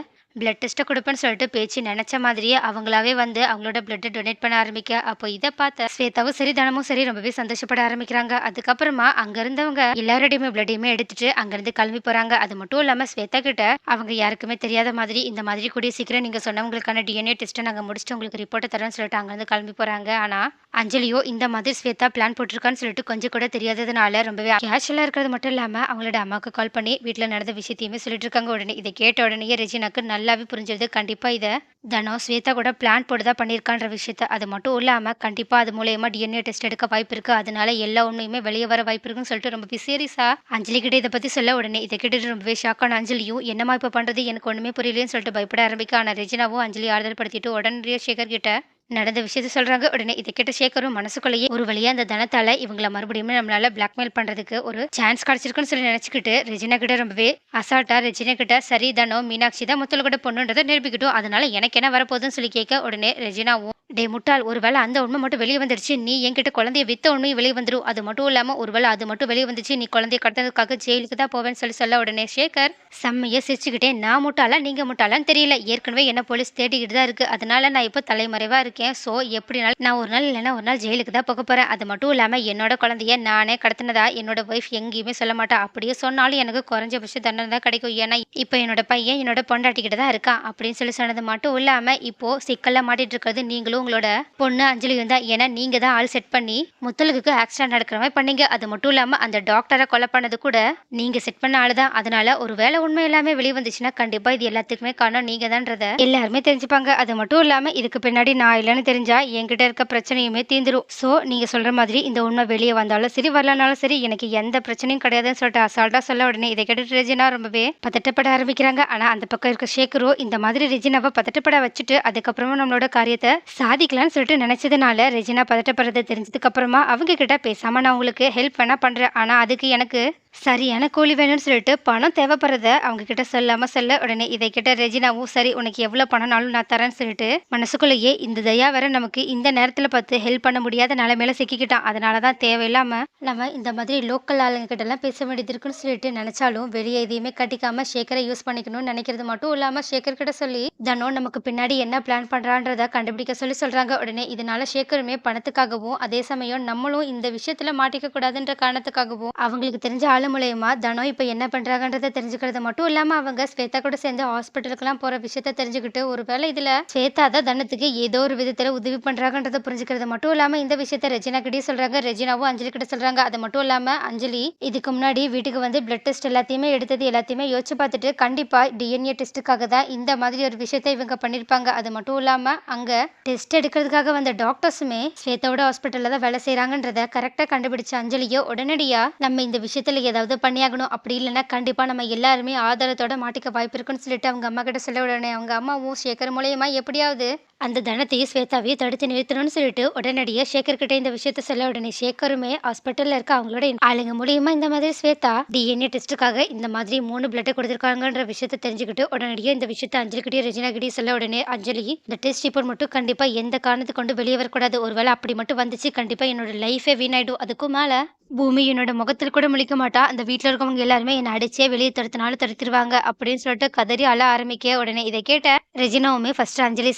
பிளட் டெஸ்ட்டை கொடுப்பேன்னு சொல்லிட்டு பேச்சு நினைச்ச மாதிரியே அவங்களாவே வந்து அவங்களோட பிளட்டை டொனேட் பண்ண ஆரம்பிக்க அப்போ இதை பார்த்த ஸ்வேதாவும் சரி தனமும் சரி ரொம்பவே சந்தோஷப்பட ஆரம்பிக்கிறாங்க. அதுக்கப்புறமா அங்க இருந்தவங்க எல்லாரோடையுமே பிளட்டையுமே எடுத்துட்டு அங்கிருந்து கிளம்பி போறாங்க. அது மட்டும் இல்லாம ஸ்வேதா கிட்ட அவங்க யாருக்குமே தெரியாத மாதிரி இந்த மாதிரி கூடிய சீக்கிரம் நீங்க சொன்னவங்களுக்கான டிஎன்ஏ டெஸ்ட்டை நாங்க முடிச்சுட்டு உங்களுக்கு ரிப்போர்ட்டை தரோம்னு சொல்லிட்டு அங்கிருந்து கிளம்பி போறாங்க. ஆனா அஞ்சலியோ இந்த மாதிரி ஸ்வேதா பிளான் போட்டிருக்கான்னு சொல்லிட்டு கொஞ்சம் கூட தெரியாததுனால ரொம்பவே கேஷுவலா இருக்கிறது மட்டும் இல்லாம அவங்களோட அம்மாவுக்கு கால் பண்ணி வீட்டுல நடந்த விஷயத்தையுமே சொல்லிட்டு இருக்காங்க. உடனே இதை கேட்ட உடனே ரெஜினாக்கு நல்லாவே புரிஞ்சிருது. கண்டிப்பாக இதை தனோ ஸ்வேதா கூட பிளான் போட்டு தான் பண்ணியிருக்கான்ற விஷயத்த. அது மட்டும் இல்லாமல் கண்டிப்பாக அது மூலயமா டிஎன்ஏ டெஸ்ட் எடுக்க வாய்ப்பு இருக்குது அதனால எல்லா ஒன்றையுமே வெளியே வர வாய்ப்பு இருக்குன்னு சொல்லிட்டு ரொம்ப சீரியஸா அஞ்சலி கிட்ட இதை பற்றி சொல்ல உடனே இதை கேட்டுட்டு ரொம்பவே ஷாக்கான அஞ்சலியும் என்னமா இப்போ பண்ணுறது எனக்கு ஒன்றுமே புரியலன்னு சொல்லிட்டு பயப்பட ஆரம்பிக்க. ஆனால் ரெஜினாவும் அஞ்சலி ஆறுதல் படுத்திட்டு உடனடியாக சேகர் கிட்ட நடந்த விஷயத்த சொல்றாங்க. உடனே இதை கேட்ட சேகரும் மனசுக்குள்ளேயே ஒரு வழியா அந்த தனத்தால இவங்கள மறுபடியும் நம்மளால பிளாக்மெயில் பண்றதுக்கு ஒரு சான்ஸ் கிடைச்சிருக்குன்னு சொல்லி நினைச்சுக்கிட்டு ரெஜினா கிட்ட ரொம்பவே அசால்ட்டா ரெஜினா கிட்ட சரி தனோ மீனாட்சி தான் முத்தல கூட பொண்ணுன்றதை நிரூபிக்கிட்டோம். அதனால எனக்கு என்ன வரப்போகுதுன்னு சொல்லி கேட்க உடனே ரெஜினாவும் டே முட்டாள் ஒருவேளை அந்த உண்மை மட்டும் வெளியே வந்துருச்சு நீ என்கிட்ட குழந்தைய வித்த உண்மையும் வெளியே வந்துடும் அது மட்டும் இல்லாமல் ஒருவேளை அது மட்டும் வெளியே வந்துச்சு நீ குழந்தைய கடத்ததுக்காக ஜெயிலுக்கு தான் போவேன்னு சொல்லி சொல்ல உடனே சேகர். செம்மையை சிரிச்சுக்கிட்டே நான் முட்டாளா நீங்கள் முட்டாளான்னு தெரியல. ஏற்கனவே என்ன போலீஸ் தேடிக்கிட்டு தான் இருக்கு. அதனால நான் இப்போ தலைமறைவாக இருக்கேன். ஸோ எப்படினாலும் நான் ஒரு நாள் இல்லைன்னா ஒரு நாள் ஜெயிலுக்கு தான் போக போகிறேன் அது மட்டும் இல்லாமல் என்னோட குழந்தைய நானே கடத்தினதா? என்னோட ஒய்ஃப் எங்கேயுமே சொல்ல மாட்டா. அப்படியே சொன்னாலும் எனக்கு குறைஞ்சபட்ச தண்டனை தான் கிடைக்கும். ஏன்னா இப்போ என்னோட பையன் என்னோட பொண்டாட்டிக்கிட்ட தான் இருக்கான் அப்படின்னு சொல்லி சொன்னது மட்டும் இல்லாமல் இப்போ சிக்கலில் மாட்டிட்டு இருக்கிறது நீங்களும் உங்களோட பொண்ணு அஞ்சலியும் தான் ஏன்னா நீங்க தான் ஆள் செட் பண்ணி முத்தலுக்கு ஆக்சிடென்ட் நடக்கிற மாதிரி பண்ணீங்க. அது மட்டும் இல்லாம அந்த டாக்டரை கொலை பண்ணது கூட நீங்க செட் பண்ண ஆளு தான். அதனால ஒரு வேலை உண்மை எல்லாமே வெளியே வந்துச்சுன்னா கண்டிப்பா இது எல்லாத்துக்குமே காரணம் நீங்க தான்றத எல்லாருமே தெரிஞ்சுப்பாங்க. அது மட்டும் இல்லாம இதுக்கு பின்னாடி நான் இல்லைன்னு தெரிஞ்சா என்கிட்ட இருக்க பிரச்சனையுமே தீந்துரும். சோ நீங்க சொல்ற மாதிரி இந்த உண்மை வெளியே வந்தாலும் சரி வரலனாலும் சரி எனக்கு எந்த பிரச்சனையும் கிடையாதுன்னு சொல்லிட்டு அசால்ட்டா சொல்ல உடனே இதை கேட்டுட்டு ரெஜினா ரொம்பவே பதட்டப்பட ஆரம்பிக்கிறாங்க. ஆனா அந்த பக்கம் இருக்க ஷேக்கரோ இந்த மாதிரி ரெஜினாவை பதட்டப்பட வச்சுட்டு அதுக்கப்புறமா நம்மளோட காரியத்தை சாதிக்கலாம்னு சொல்லிட்டு நினச்சதுனால ரெஜினா பதட்டப்படுறது தெரிஞ்சதுக்கப்புறமா அவங்கக்கிட்ட அவங்க கிட்ட நான் உங்களுக்கு ஹெல்ப் வேணால் பண்ணுறேன் ஆனால் அதுக்கு எனக்கு சரியான கூலி வேணும்னு சொல்லிட்டு பணம் தேவைப்படுறத அவங்க கிட்ட சொல்லாம சொல்ல உடனே இதை கிட்ட ரெஜினாவும் சரி உனக்கு எவ்வளவு பணம்னாலும் நான் தரேன்னு சொல்லிட்டு மனசுக்குள்ளேயே இந்த தயா வேற நமக்கு இந்த நேரத்துல பார்த்து ஹெல்ப் பண்ண முடியாத நிலைமையில சிக்கிக்கிட்டான். அதனாலதான் தேவையில்லாம நம்ம இந்த மாதிரி லோக்கல் ஆளுங்க கிட்ட எல்லாம் பேச வேண்டியது இருக்குன்னு சொல்லிட்டு நினைச்சாலும் வெளியே எதையுமே கட்டிக்காம ஷேக்கரை யூஸ் பண்ணிக்கணும்னு நினைக்கிறது மட்டும் இல்லாம ஷேக்கர் கிட்ட சொல்லி தனோ நமக்கு பின்னாடி என்ன பிளான் பண்றான்றத கண்டுபிடிக்க சொல்லி சொல்றாங்க. உடனே இதனால ஷேக்கருமே பணத்துக்காகவும் அதே சமயம் நம்மளும் இந்த விஷயத்துல மாட்டிக்க கூடாதுன்ற காரணத்துக்காகவும் அவங்களுக்கு தெரிஞ்ச ஆள் மூலயமா தனம் இப்போ என்ன பண்ணுறாங்கன்றத தெரிஞ்சுக்கிறது மட்டும் இல்லாமல் அவங்க ஸ்வேதா கூட சேர்ந்து ஹாஸ்பிட்டலுக்குலாம் போகிற விஷயத்த தெரிஞ்சுக்கிட்டு ஒருவேளை இதில் ஸ்வேதா தான் தனத்துக்கு ஏதோ ஒரு விதத்தில் உதவி பண்ணுறாங்கன்றத புரிஞ்சுக்கிறது மட்டும் இல்லாமல் இந்த விஷயத்த ரெஜினா கிட்டே சொல்கிறாங்க ரெஜினாவும் அஞ்சலி கிட்ட சொல்கிறாங்க அது மட்டும் இல்லாமல் அஞ்சலி இதுக்கு முன்னாடி வீட்டுக்கு வந்து பிளட் டெஸ்ட் எல்லாத்தையுமே எடுத்தது எல்லாத்தையுமே யோசிச்சு பார்த்துட்டு கண்டிப்பாக டிஎன்ஏ டெஸ்ட்டுக்காக தான் இந்த மாதிரி ஒரு விஷயத்த இவங்க பண்ணியிருப்பாங்க அது மட்டும் இல்லாமல் அங்கே டெஸ்ட் எடுக்கிறதுக்காக வந்த டாக்டர்ஸுமே ஸ்வேதாவோட ஹாஸ்பிட்டலில் தான் வேலை செய்கிறாங்கன்றத கரெக்டாக கண்டுபிடிச்ச அஞ்சலியோ உடனடியாக நம்ம இந்த விஷயத்தில் ஏதாவது பண்ணியாகணும். அப்படி இல்லைன்னா கண்டிப்பாக நம்ம எல்லாருமே ஆதாரத்தோட மாட்டிக்க வாய்ப்பு இருக்குன்னு சொல்லிட்டு அவங்க அம்மா கிட்ட சொல்ல உடனே அவங்க அம்மாவும் சேகர் மூலயமா எப்படியாவது அந்த தனத்தையும் ஸ்வேதாவையும் தடுத்து நிறுத்தணும்னு சொல்லிட்டு உடனடியாக சேகர் கிட்ட இந்த விஷயத்த சொல்ல உடனே சேகருமே ஹாஸ்பிட்டல்ல இருக்க அவங்களோட ஆளுங்க மூலியமா இந்த மாதிரி ஸ்வேதா டிஎன்ஏ டெஸ்ட்டுக்காக இந்த மாதிரி மூணு பிளட்டை கொடுத்துருக்காங்கன்ற விஷயத்த தெரிஞ்சுக்கிட்டு உடனடியாக இந்த விஷயத்த அஞ்சலிக்கிட்டே ரெஜினா கிட்டே சொல்ல உடனே அஞ்சலி இந்த டெஸ்ட் ரிப்போர்ட் மட்டும் கண்டிப்பா எந்த காரணத்தை கொண்டு வெளியே வரக்கூடாது. ஒருவேளை அப்படி மட்டும் வந்துச்சு கண்டிப்பா என்னோட லைஃபே வீணாயிடும். அதுக்கும் மேல பூமி என்னோட முகத்தில் கூட முழிக்க மாட்டா. அந்த வீட்டில் இருக்கவங்க எல்லாருமே என்னை அடிச்சே வெளியே தடுத்தினாலும் தடுத்துருவாங்க அப்படின்னு சொல்லிட்டு கதறி அழ ஆரம்பிக்க உடனே இதை கேட்ட ரெஜினாவுமே ஃபர்ஸ்ட் அஞ்சலி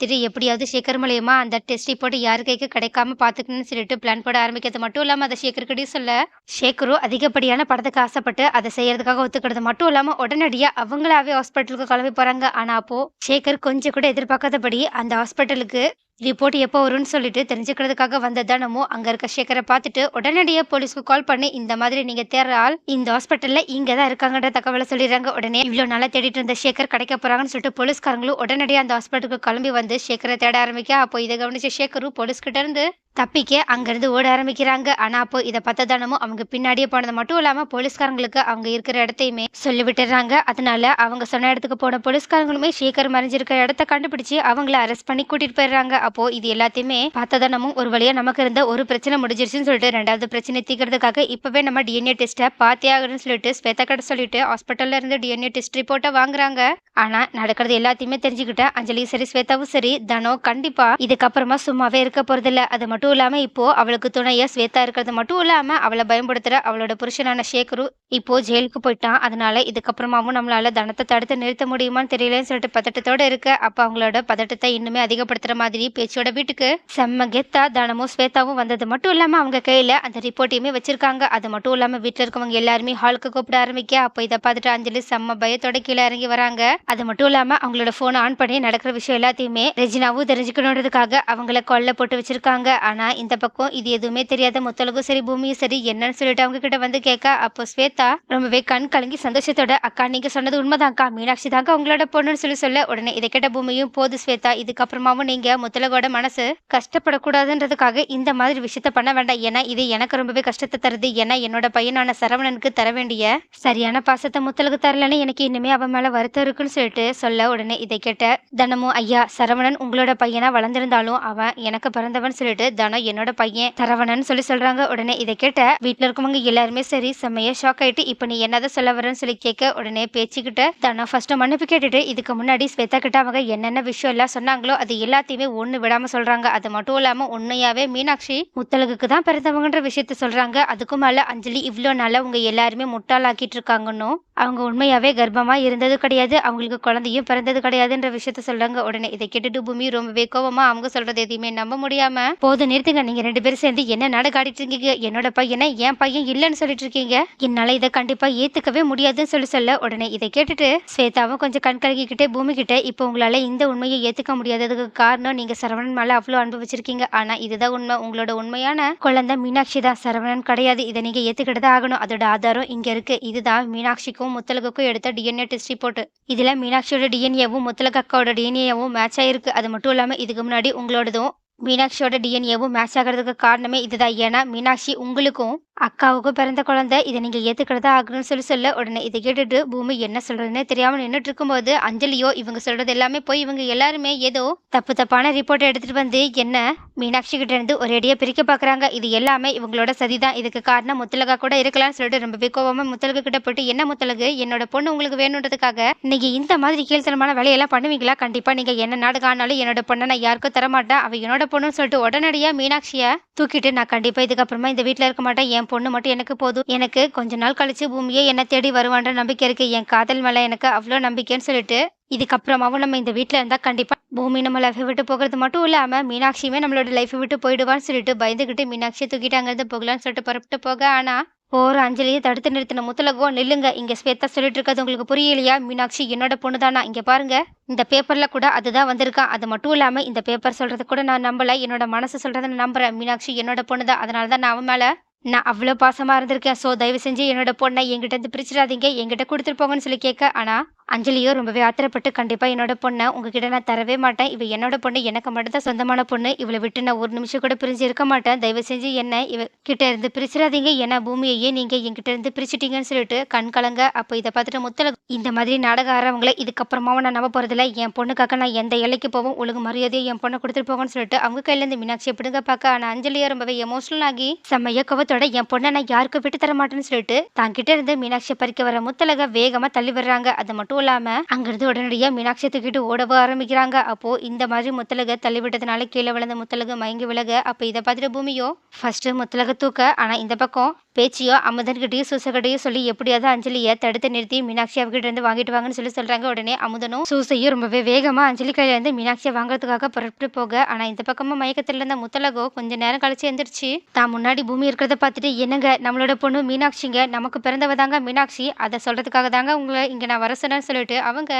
சமாதானப்படுத்திட்டு எப்படியாவது சேகர் மூலயமா அந்த டெஸ்ட் ரிப்போர்ட் யார் கைக்கு கிடைக்காம பார்த்துக்கணும்னு சொல்லிட்டு பிளான் போட ஆரம்பிக்கிறது மட்டும் இல்லாமல் அதை சேகர் சொல்ல. சேகரும் அதிகப்படியான படத்துக்கு ஆசைப்பட்டு அதை செய்யறதுக்காக ஒத்துக்கிறது மட்டும் இல்லாமல் உடனடியாக அவங்களாவே ஹாஸ்பிட்டலுக்கு கிளம்பி போகிறாங்க ஆனால் அப்போ சேகர் கொஞ்சம் கூட எதிர்பார்க்காதபடி அந்த ஹாஸ்பிட்டலுக்கு ரிப்போர்ட் எப்போ வரும்னு சொல்லிட்டு தெரிஞ்சுக்கிறதுக்காக வந்த தனமும் அங்கே இருக்க சேகரை பார்த்துட்டு உடனடியாக போலீஸ்க்கு கால் பண்ணி இந்த மாதிரி நீங்க தேடுற ஆள் இந்த ஹாஸ்பிட்டல்ல இங்கே தான் இருக்காங்கன்ற தகவலை சொல்லிடுறாங்க. உடனே இவ்வளோ நாளா தேடிட்டு இருந்த சேகர் கிடைக்க போறாங்கன்னு சொல்லிட்டு போலீஸ்காரங்களும் உடனடியாக அந்த ஹாஸ்பிட்டலுக்கு கிளம்பி வந்து சேகரை தேட ஆரம்பிக்க. அப்போ இதை கவனிச்ச சேகரும் போலீஸ்கிட்ட இருந்து தப்பிக்க அங்கேருந்து ஓட ஆரம்பிக்கிறாங்க. ஆனால் அப்போ இதை பார்த்த தானமும் அவங்க பின்னாடியே போனது மட்டும் இல்லாமல் போலீஸ்காரங்களுக்கு அவங்க இருக்கிற இடத்தையுமே சொல்லி விட்டுறாங்க. அதனால அவங்க சொன்ன இடத்துக்கு போன போலீஸ்காரங்களுமே ஷேகர் மறைஞ்சிருக்கிற இடத்த கண்டுபிடிச்சு அவங்கள அரெஸ்ட் பண்ணி கூட்டிட்டு போயிடுறாங்க. அப்போ இது எல்லாத்தையுமே பார்த்த தானமும் ஒரு வழியா நமக்கு இருந்த ஒரு பிரச்சனை முடிஞ்சிருச்சுன்னு சொல்லிட்டு ரெண்டாவது பிரச்சனை தீக்கிறதுக்காக இப்பவே நம்ம டிஎன்ஏ டெஸ்ட்டை பார்த்தே ஆகணும்னு சொல்லிட்டு ஸ்வேதா கிட்ட சொல்லிட்டு ஹாஸ்பிட்டல்ல இருந்து டிஎன்ஏ டெஸ்ட் ரிப்போர்ட்டை வாங்குறாங்க. ஆனா நடக்கிறது எல்லாத்தையுமே தெரிஞ்சுக்கிட்ட அஞ்சலி சரி ஸ்வேதாவும் சரி தனோ கண்டிப்பா இதுக்கப்புறமா சும்மாவே இருக்க போறதில்ல. அது மட்டும் மட்டும் இல்லாமல் இப்போ அவளுக்கு துணையாக ஸ்வேதா இருக்கிறது மட்டும் இல்லாமல் அவளை பயன்படுத்துகிற அவளோட புருஷனான சேகரு இப்போது ஜெயிலுக்கு போயிட்டான். அதனால இதுக்கப்புறமாவும் நம்மளால் தனத்தை தடுத்து நிறுத்த முடியுமான்னு தெரியலன்னு சொல்லிட்டு பதட்டத்தோட இருக்க. அப்போ அவங்களோட பதட்டத்தை இன்னுமே அதிகப்படுத்துகிற மாதிரி பேச்சோட வீட்டுக்கு செம்ம கெத்தா தனமும் ஸ்வேதாவும் வந்தது மட்டும் இல்லாமல் அவங்க கையில் அந்த ரிப்போர்ட்டையுமே வச்சிருக்காங்க. அது மட்டும் இல்லாமல் வீட்டில் இருக்கவங்க எல்லாருமே ஹாலுக்கு கூப்பிட ஆரம்பிக்க. அப்போ இதை பார்த்துட்டு அஞ்சலி செம்ம பயத்தோட கீழே இறங்கி வராங்க. அது மட்டும் இல்லாமல் அவங்களோட ஃபோனை ஆன் பண்ணி நடக்கிற விஷயம் எல்லாத்தையுமே ரெஜினாவும் தெரிஞ்சுக்கணுன்றதுக்காக அவங்கள கொல்ல போட்டு வச்சிருக்காங்க. ஆனால் இந்த பக்கம் இது எதுவுமே தெரியாத முத்தலகும் சரி பூமியும் சரி என்னன்னு சொல்லிட்டு அவங்க கிட்ட வந்து கேட்க அப்போ ஸ்வேதா ரொம்பவே கண் கலங்கி சந்தோஷத்தோட அக்கா நீங்க சொன்னது உண்மைதான்க்கா மீனாட்சி தாங்க உங்களோட பொண்ணுன்னு சொல்லி சொல்ல. உடனே இதை கேட்ட பூமியும் போது ஸ்வேதா இதுக்கப்புறமாவும் நீங்க முத்தலகோட மனசு கஷ்டப்படக்கூடாதுன்றதுக்காக இந்த மாதிரி விஷயத்த பண்ண வேண்டாம். ஏன்னா இது எனக்கு ரொம்பவே கஷ்டத்தை தருது. ஏன்னா என்னோட பையனான சரவணனுக்கு தர வேண்டிய சரியான பாசத்தை முத்தலுக்கு தரலன்னு எனக்கு இனிமே அவன் மேல வருத்தம் இருக்குன்னு சொல்லிட்டு சொல்ல உடனே இதை கேட்ட தனமும் ஐயா சரவணன் உங்களோட பையனா வளர்ந்திருந்தாலும் அவன் எனக்கு பிறந்தவன் சொல்லிட்டு தனம் என்னோட பையன் சரவணன் சொல்லி சொல்றாங்க. உடனே இதை கேட்ட வீட்டுல இருக்கவங்க எல்லாருமே சரி செம்மையா ஷாக் ஆயிட்டு இப்ப நீ என்னதான் சொல்ல வரேன்னு சொல்லி கேட்க உடனே பேச்சுக்கிட்ட தானோ ஃபர்ஸ்ட் மன்னிப்பு கேட்டுட்டு இதுக்கு முன்னாடி ஸ்வேதா கிட்ட அவங்க என்னென்ன விஷயம் எல்லாம் சொன்னாங்களோ அது எல்லாத்தையுமே ஒண்ணு விடாம சொல்றாங்க. அது மட்டும் இல்லாம உண்மையாவே மீனாட்சி முத்தலகுக்கு தான் பிறந்தவங்கன்ற விஷயத்த சொல்றாங்க. அதுக்கும் மேல அஞ்சலி இவ்வளோ நாளா உங்க எல்லாருமே முட்டாளாக்கிட்டு இருக்காங்கன்னு அவங்க உண்மையாவே கர்ப்பமா இருந்தது கிடையாது அவங்களுக்கு குழந்தையும் பிறந்தது கிடையாதுன்ற விஷயத்த சொல்றாங்க. உடனே இதை கேட்டுட்டு பூமி ரொம்பவே கோவமா அவங்க சொல்றது எதையுமே நம்ப முடியாம போதும் நிறுத்துங்க. நீங்க ரெண்டு பேரும் சேர்ந்து என்ன நாடகாடிட்டு இருக்கீங்க? என்னோட பையனை என் பையன் இல்லைன்னு சொல்லிட்டு இருக்கீங்க. என்னால இதை கண்டிப்பா ஏத்துக்கவே முடியாதுன்னு சொல்லி சொல்ல. உடனே இதை கேட்டுட்டு ஸ்வேதாவும் கொஞ்சம் கண் கலகிக்கிட்டே பூமி கிட்ட இப்போ உங்களால இந்த உண்மையை ஏத்துக்க முடியாததுக்கு காரணம் நீங்க சரவணன் மேல அவ்வளோ அன்பு வச்சிருக்கீங்க. ஆனா இதுதான் உண்மை. உங்களோட உண்மையான குழந்தை மீனாட்சி தான். சரவணன் கிடையாது. இதை நீங்க ஏத்துக்கிட்டு தான் ஆகணும். அதோட ஆதாரம் இங்க இருக்கு. இதுதான் மீனாட்சிக்கும் முத்தலகுக்கும் எடுத்த டிஎன்ஏ டெஸ்ட் ரிப்போர்ட் இதுல மீனாட்சியோட டிஎன்ஏவும் முத்தலக அக்காவோட டிஎன்ஏவும் மேட்ச் ஆயிருக்கு. அது மட்டும் இல்லாம இதுக்கு முன்னாடி உங்களோடதும் மீனாட்சியோட டிஎன்ஏவும் மேட்ச் ஆகிறதுக்கு காரணமே இதுதான். ஏன்னா மீனாட்சி உங்களுக்கும் அக்காவுக்கு பிறந்த குழந்தை இதை நீங்கள் ஏற்றுக்கிறதா ஆகணும்னு சொல்லி சொல்ல உடனே இதை கேட்டுட்டு பூமி என்ன சொல்கிறதுனே தெரியாமல் நின்றுட்டு இருக்கும்போது அஞ்சலியோ இவங்க சொல்கிறது எல்லாமே போய் இவங்க எல்லாருமே ஏதோ தப்பு தப்பான ரிப்போர்ட் எடுத்துகிட்டு வந்து என்ன மீனாட்சி கிட்டேருந்து ஒரேடியாக பிரிக்க பார்க்குறாங்க இது எல்லாமே இவங்களோட சதி தான் இதுக்கு காரணம் முத்தலகா கூட இருக்கலாம்னு சொல்லிட்டு ரொம்பவே கோபமாக முத்தலகு கிட்ட போட்டு என்ன முத்தலகு என்னோட பொண்ணு உங்களுக்கு வேணுன்றதுக்காக நீங்கள் இந்த மாதிரி கீழ்த்தனமான வேலையெல்லாம் பண்ணுவீங்களா? கண்டிப்பாக நீங்கள் என்ன நாடு ஆனாலும் என்னோட பொண்ணை நான் யாருக்கும் தரமாட்டேன். அவள் என்னோட பொண்ணுன்னு சொல்லிட்டு உடனடியாக மீனாட்சியை தூக்கிட்டு நான் கண்டிப்பாக இதுக்கப்புறமா இந்த வீட்டில் இருக்க மாட்டேன். என் பொண்ணு மட்டும் எனக்கு போதும். எனக்கு கொஞ்ச நாள் கழிச்சு பூமியே என்ன தேடி வருவான்ற நம்பிக்கை இருக்கு. என் காதல் மேல எனக்கு அவ்வளோ நம்பிக்கைன்னு சொல்லிட்டு இதுக்கப்புறமாவும் நம்ம இந்த வீட்டில் இருந்தால் கண்டிப்பாக பூமி நம்ம லைஃபை விட்டு போகிறது மட்டும் இல்லாமல் மீனாட்சியுமே நம்மளோட லைஃபை விட்டு போயிடுவான்னு சொல்லிட்டு பயந்துக்கிட்டு மீனாட்சியை தூக்கிட்டு அங்கேருந்து போகலான்னு சொல்லிட்டு புறப்பட்டு போக. ஆனால் போற அஞ்சலியை தடுத்து நிறுத்தின முத்தலகோ நில்லுங்க. இங்க ஸ்வேதா சொல்லிட்டு இருக்கிறது உங்களுக்கு புரியலையா? மீனாட்சி என்னோட பொண்ணு தானா? இங்க பாருங்க. இந்த பேப்பர்ல கூட அதுதான் வந்திருக்கான் அது மட்டும் இல்லாம இந்த பேப்பர் சொல்றது கூட நான் நம்பல. என்னோட மனசு சொல்றதை நான் நம்புறேன். மீனாட்சி என்னோட பொண்ணு தான். அதனால தான் நான் அவன் மேல நான் அவ்வளோ பாசமாக இருந்திருக்கேன். ஸோ தயவு செஞ்சு என்னோட பொண்ணை என்கிட்ட இருந்து பிரிச்சிடாதீங்க. என்கிட்ட கொடுத்துட்டு போங்கன்னு சொல்லி கேட்க. ஆனால் அஞ்சலியோ ரொம்பவே ஆத்திரப்பட்டு கண்டிப்பாக என்னோட பொண்ணை உங்ககிட்ட நான் தரவே மாட்டேன். இவ என்னோட பொண்ணு எனக்கு மட்டும்தான் சொந்தமான பொண்ணு. இவளை விட்டு நான் ஒரு நிமிஷம் கூட பிரிஞ்சு இருக்க மாட்டேன். தயவு செஞ்சு என்ன இவ கிட்ட இருந்து பிரிச்சிடாதீங்க. ஏன்னா பூமியையே நீங்கள் என்கிட்ட இருந்து பிரிச்சிட்டீங்கன்னு சொல்லிட்டு கண் கலங்க. அப்போ இதை பார்த்துட்டு முத்தல இந்த மாதிரி நாடகம் ஆறவங்கள இதுக்கப்புறமாவும் நான் நம்ப போகிறதில்ல என் பொண்ணுக்காக நான் எந்த எல்லைக்கு போவோம்? ஒழுங்கு மரியாதையை என் பொண்ணை கொடுத்துட்டு போகணும்னு சொல்லிட்டு அவங்க கையில மீனாட்சி எப்படிங்க பார்க்க? ஆனால் அஞ்சலியா ரொம்பவே எமோஷனல் ஆகி செம்மைய கோவத்தோட என் பொண்ணை நான் யாருக்கும் விட்டு தர மாட்டேன்னு சொல்லிட்டு தான் கிட்ட இருந்து மீனாட்சியை பறிக்க வர முத்தலக வேகமாக தள்ளி வர்றாங்க அது மட்டும் இல்லாமல் அங்கிருந்து உடனடியாக மீனாட்சியை தூக்கிட்டு ஓடவ ஆரம்பிக்கிறாங்க. அப்போ இந்த மாதிரி முத்தலக தள்ளி விட்டதுனால கீழே விழுந்த முத்தலக மயங்கி விலக அப்போ இதை பார்த்துட்டு பூமியோ? ஃபர்ஸ்ட் முத்தலக தூக்க. ஆனால் இந்த பக்கம் பேச்சியோ அமுதன்கிட்டயும் சூசகிட்டையும் சொல்லி எப்படியாவது அஞ்சலியை தடுத்து நிறுத்தி மீனாட்சி அவகிட்ட இருந்து வாங்கிட்டு வாங்கன்னு சொல்லி சொல்றாங்க. உடனே அமுதனும் சூசையும் ரொம்பவே வேகமா அஞ்சலி கையில இருந்து மீனாட்சியை வாங்குறதுக்காக புறப்பட்டு போக. ஆனா இந்த பக்கமா மயக்கத்துல இருந்த முத்தலகோ கொஞ்ச நேரம் கழிச்சு எந்திரிச்சு தான் முன்னாடி பூமி இருக்கிறத பார்த்துட்டு என்னங்க? நம்மளோட பொண்ணு மீனாட்சிங்க. நமக்கு பிறந்தவ தாங்க மீனாட்சி. அதை சொல்றதுக்காக தாங்க உங்களை இங்க நான் வர சொன்னேன். சொல்லிட்டு அவங்க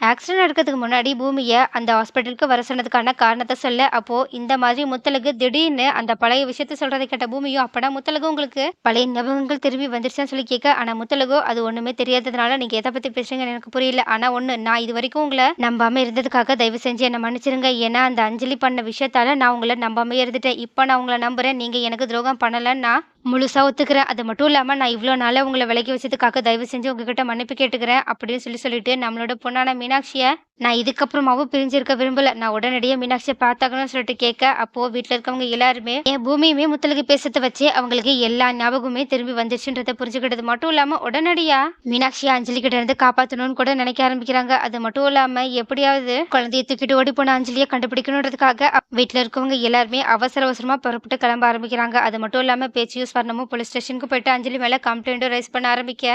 ஆக்சிடென்ட் நடக்கிறதுக்கு முன்னாடி பூமியை அந்த ஹாஸ்பிட்டலுக்கு வர சொன்னதுக்கான காரணத்தை சொல்ல அப்போ இந்த மாதிரி முத்தலகு திடீர்னு அந்த பழைய விஷயத்த சொல்றதை கேட்ட பூமியும் அப்படா முத்தலகு உங்களுக்கு பழைய ஞாபகங்கள் திரும்பி வந்துருச்சான்னு சொல்லி கேட்க ஆனா முத்தலகோ அது ஒண்ணுமே தெரியாததுனால நீங்க எதை பத்தி பேசுறீங்கன்னு எனக்கு புரியல. ஆனா ஒண்ணு நான் இது வரைக்கும் உங்களை நம்பாம இருந்ததுக்காக தயவு செஞ்சு என்ன மன்னிச்சிருங்க. ஏன்னா அந்த அஞ்சலி பண்ண விஷயத்தால நான் உங்களை நம்பாம இருந்துட்டேன். இப்போ நான் உங்களை நம்புறேன். நீங்க எனக்கு துரோகம் பண்ணலன்னா முழுசாக ஒத்துக்கிறேன். அது மட்டும் இல்லாமல் நான் இவ்வளோ நாளாக உங்களை விலக்கி வச்சதுக்காக தயவு செஞ்சு உங்ககிட்ட மன்னிப்பு கேட்டுக்கிறேன் அப்படின்னு சொல்லி சொல்லிட்டு நம்மளோட பொண்ணான மீனாட்சியை நான் இதுக்கப்புறமாவும் பிரிஞ்சிருக்க விரும்பல. நான் உடனடியாக மீனாட்சியை பார்த்தாக்கணும்னு சொல்லிட்டு கேட்க அப்போ வீட்டில் இருக்கவங்க எல்லாருமே என் பூமியுமே முத்தலுக்கு பேசுறத வச்சு அவங்களுக்கு எல்லா ஞாபகமுமே திரும்பி வந்துச்சுன்றத புரிஞ்சுக்கிட்டது மட்டும் இல்லாமல் உடனடியா மீனாட்சியை அஞ்சலி கிட்ட இருந்து காப்பாற்றணும்னு கூட நினைக்க ஆரம்பிக்கிறாங்க. அது மட்டும் இல்லாமல் எப்படியாவது குழந்தைய தூக்கிட்டு ஓடி போன அஞ்சலியை கண்டுபிடிக்கணுன்றதுக்காக வீட்டில் இருக்கவங்க எல்லாருமே அவசர அவசரமா புறப்பட்டு கிளம்ப ஆரம்பிக்கிறாங்க. அது மட்டும் இல்லாமல் பேச்சு யூஸ் ஸ்வர்ணமும் போலீஸ் ஸ்டேஷனுக்கு போயிட்டு அஞ்சலி மேலே கம்ப்ளைண்ட்டும் ரைஸ் பண்ண ஆரம்பிக்க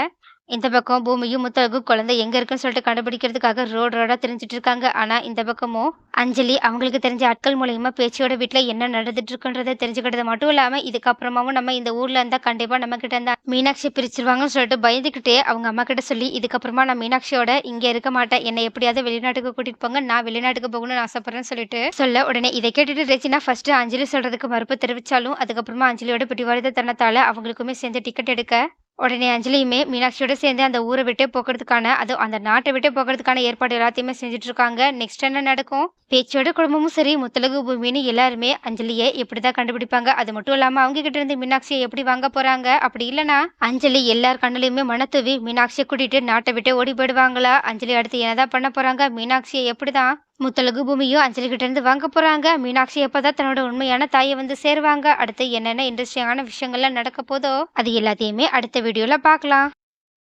இந்த பக்கம் பூமியும் முத்தழகு குழந்தை எங்க இருக்குன்னு சொல்லிட்டு கண்டுபிடிக்கிறதுக்காக ரோடு ரோடா தெரிஞ்சிட்டு இருக்காங்க. ஆனா இந்த பக்கமும் அஞ்சலி அவங்களுக்கு தெரிஞ்ச ஆட்கள் மூலயமா பேச்சியோட வீட்டுல என்ன நடந்துட்டு இருக்குன்றதை தெரிஞ்சுக்கிட்டது மட்டும் இல்லாம இதுக்கப்புறமாவும் நம்ம இந்த ஊர்ல இருந்தா கண்டிப்பா நம்ம கிட்ட இருந்தா மீனாட்சி பிரிச்சிருவாங்கன்னு சொல்லிட்டு பயந்துகிட்டே அவங்க அம்மா கிட்ட சொல்லி இதுக்கப்புறமா நான் மீனாட்சியோட இங்க இருக்க மாட்டேன். என்னை எப்படியாவது வெளிநாட்டுக்கு கூட்டிட்டு போங்க. நான் வெளிநாட்டுக்கு போகணும்னு ஆசைப்படுறேன்னு சொல்லிட்டு சொல்ல உடனே இதை கேட்டுட்டு ரெஜினா ஃபர்ஸ்ட் அஞ்சலி சொல்றதுக்கு மறுப்பு தெரிவிச்சாலும் அதுக்கப்புறமா அஞ்சலியோட பிடிவாத தனத்தால அவங்களுக்குமே சேர்ந்து டிக்கெட் எடுக்க உடனே அஞ்சலியுமே மீனாட்சியோட சேர்ந்து அந்த ஊரை விட்டே போகிறதுக்கான அது அந்த நாட்டை விட்டே போகிறதுக்கான ஏற்பாடு எல்லாத்தையுமே செஞ்சுட்டு இருக்காங்க நெக்ஸ்ட் என்ன நடக்கும்? பேச்சோட குடும்பமும் சரி முத்தலகு பூமின்னு எல்லாருமே அஞ்சலியை எப்படிதான் கண்டுபிடிப்பாங்க? அது மட்டும் இல்லாம அவங்க கிட்ட இருந்து மீனாட்சியை எப்படி வாங்க போறாங்க? அப்படி இல்லனா அஞ்சலி எல்லார் கண்ணுலயுமே மனத்துவி மீனாட்சியை கூட்டிட்டு நாட்டை விட்டு ஓடி போயிடுவாங்களா? அஞ்சலி அடுத்து என்னதான் பண்ண போறாங்க? மீனாட்சியை எப்படிதான் முத்தலகு பூமியும் அஞ்சலிகிட்டேருந்து வாங்க போகிறாங்க மீனாட்சி எப்பதான் தன்னோட உண்மையான தாயை வந்து சேருவாங்க. அடுத்து என்னென்ன இன்ட்ரெஸ்டிங்கான விஷயங்கள்லாம் நடக்க போதோ அது எல்லாத்தையுமே அடுத்த வீடியோவில் பார்க்கலாம்.